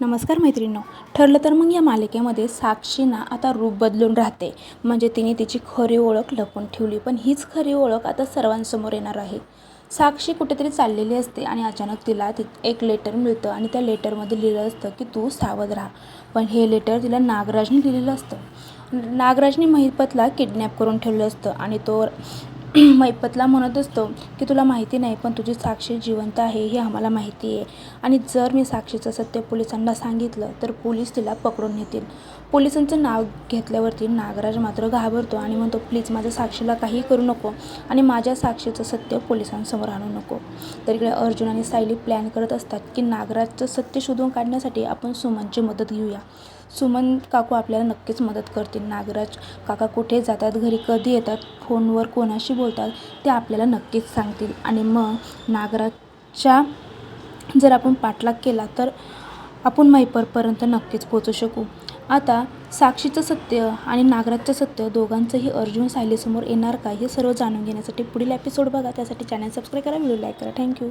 नमस्कार मैत्रिणींनो. ठरलं तर मग या मालिकेमध्ये साक्षीना आता रूप बदलून राहते. म्हणजे तिने तिची खरी ओळख लपून ठेवली पण हीच खरी ओळख आता सर्वांसमोर येणार आहे. साक्षी कुठेतरी चाललेली असते आणि अचानक तिला ति एक लेटर मिळतं आणि त्या लेटरमध्ये लिहिलं असतं की तू सावध राहा. पण हे लेटर तिला नागराजने लिहिलेलं असतं. नागराजने महिपतला किडनॅप करून ठेवलं असतं आणि तो मैपतला म्हणत असतो की तुला माहिती नाही पण तुझी साक्षी जिवंत आहे हे आम्हाला माहिती आहे. आणि जर मी साक्षीचं सत्य पोलिसांना सांगितलं तर पोलीस तिला पकडून नेतील. पोलिसांचं नाव घेतल्यावरती नागराज मात्र घाबरतो आणि म्हणतो प्लीज माझ्या साक्षीला काही करू नको आणि माझ्या साक्षीचं सत्य पोलिसांसमोर आणू नको. तर इकडे अर्जुन आणि सायली प्लॅन करत असतात की नागराजचं सत्य शोधून काढण्यासाठी आपण सुमनची मदत घेऊया. सुमन काकू आपल्याला नक्कीच मदत करतील. नागराज काका कुठे जातात घरी कधी येतात फोनवर कोणाशी बोलतात ते आपल्याला नक्कीच सांगतील. आणि मग नागराजच्या जर आपण पाठलाग केला तर आपण मैपरपर्यंत नक्कीच पोचू शकू. आता साक्षीचं सत्य आणि नागराजचं सत्य दोघांचंही अर्जुन सायलीसमोर येणार का हे सर्व जाणून घेण्यासाठी पुढील एपिसोड बघा. त्यासाठी चॅनल सबस्क्राईब करा व्हिडिओ लाईक करा. Thank you